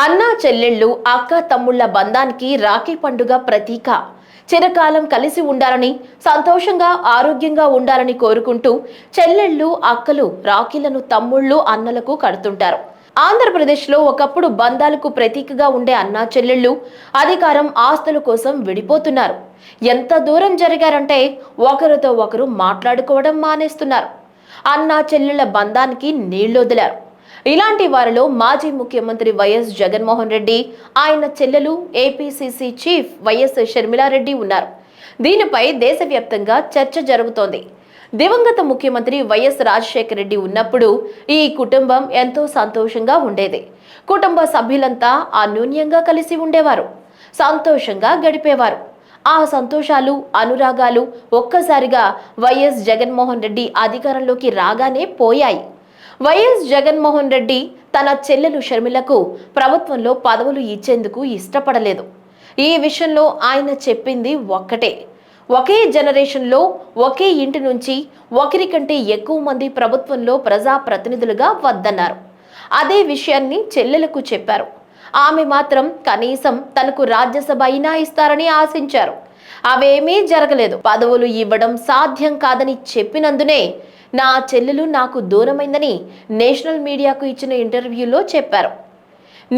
అన్నా చెల్లెళ్ళు అక్క తమ్ముళ్ళ బంధానికి రాఖీ పండుగ ప్రతీక. చిరకాలం కలిసి ఉండాలని సంతోషంగా ఆరోగ్యంగా ఉండాలని కోరుకుంటూ చెల్లెళ్ళు అక్కలు రాఖీలను తమ్ముళ్ళు అన్నలకు కడుతుంటారు. ఆంధ్రప్రదేశ్లో ఒకప్పుడు బంధాలకు ప్రతీకగా ఉండే అన్నా చెల్లెళ్ళు అధికారం ఆస్తుల కోసం విడిపోతున్నారు. ఎంత దూరం జరిగారంటే ఒకరితో ఒకరు మాట్లాడుకోవడం మానేస్తున్నారు. అన్నా చెల్లెళ్ళ బంధానికి నీళ్ళొదిలారు. ఇలాంటి వారిలో మాజీ ముఖ్యమంత్రి వైఎస్ జగన్మోహన్ రెడ్డి ఆయన చెల్లెలు ఏపీసీసీ చీఫ్ వైఎస్ షర్మిలారెడ్డి ఉన్నారు. దీనిపై దేశవ్యాప్తంగా చర్చ జరుగుతోంది. దివంగత ముఖ్యమంత్రి వైఎస్ రాజశేఖర రెడ్డి ఉన్నప్పుడు ఈ కుటుంబం ఎంతో సంతోషంగా ఉండేది. కుటుంబ సభ్యులంతా అన్యోన్యంగా కలిసి ఉండేవారు. సంతోషంగా గడిపేవారు. ఆ సంతోషాలు అనురాగాలు ఒక్కసారిగా వైఎస్ జగన్మోహన్ రెడ్డి అధికారంలోకి రాగానే పోయాయి. వైఎస్ జగన్మోహన్ రెడ్డి తన చెల్లెలు షర్మిలకు ప్రభుత్వంలో పదవులు ఇచ్చేందుకు ఇష్టపడలేదు. ఈ విషయంలో ఆయన చెప్పింది ఒక్కటే. ఒకే జనరేషన్లో ఒకే ఇంటి నుంచి ఒకరికంటే ఎక్కువ మంది ప్రభుత్వంలో ప్రజాప్రతినిధులుగా వద్దన్నారు. అదే విషయాన్ని చెల్లెలకు చెప్పారు. ఆమె మాత్రం కనీసం తనకు రాజ్యసభ అయినా ఇస్తారని ఆశించారు. అవేమీ జరగలేదు. పదవులు ఇవ్వడం సాధ్యం కాదని చెప్పినందునే నా చెల్లెలు నాకు దూరమైందని నేషనల్ మీడియాకు ఇచ్చిన ఇంటర్వ్యూలో చెప్పారు.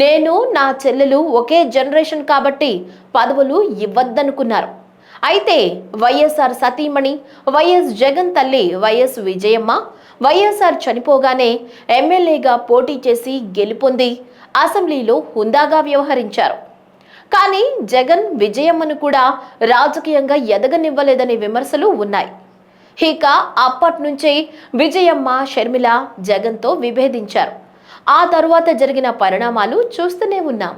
నేను నా చెల్లెలు ఒకే జనరేషన్ కాబట్టి పదవులు ఇవ్వద్దనుకున్నారు. అయితే వైఎస్ఆర్ సతీమణి వైఎస్ జగన్ తల్లి వైఎస్ విజయమ్మ వైఎస్ఆర్ చనిపోగానే ఎమ్మెల్యేగా పోటీ చేసి గెలుపొంది అసెంబ్లీలో హుందాగా వ్యవహరించారు. కానీ జగన్ విజయమ్మను కూడా రాజకీయంగా ఎదగనివ్వలేదనే విమర్శలు ఉన్నాయి. ఇక అప్పటి నుంచి విజయమ్మ షర్మిల జగన్తో విభేదించారు. ఆ తరువాత జరిగిన పరిణామాలు చూస్తూనే ఉన్నాం.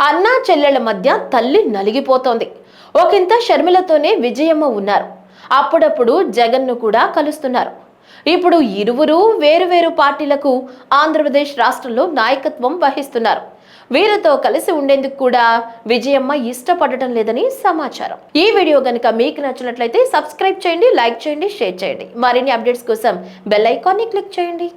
అన్నా చెల్లెళ్ళ మధ్య తల్లి నలిగిపోతోంది. ఒకంత షర్మిలతోనే విజయమ్మ ఉన్నారు. అప్పుడప్పుడు జగన్ను కూడా కలుస్తున్నారు. ఇప్పుడు ఇరువురు వేరువేరు పార్టీలకు ఆంధ్రప్రదేశ్ రాష్ట్రంలో నాయకత్వం వహిస్తున్నారు. వీరితో కలిసి ఉండేందుకు కూడా విజయమ్మ ఇష్టపడటం లేదని సమాచారం. ఈ వీడియో గనుక మీకు నచ్చినట్లయితే సబ్స్క్రైబ్ చేయండి లైక్ చేయండి షేర్ చేయండి. మరిన్ని అప్డేట్స్ కోసం బెల్ ఐకాన్ని క్లిక్ చేయండి.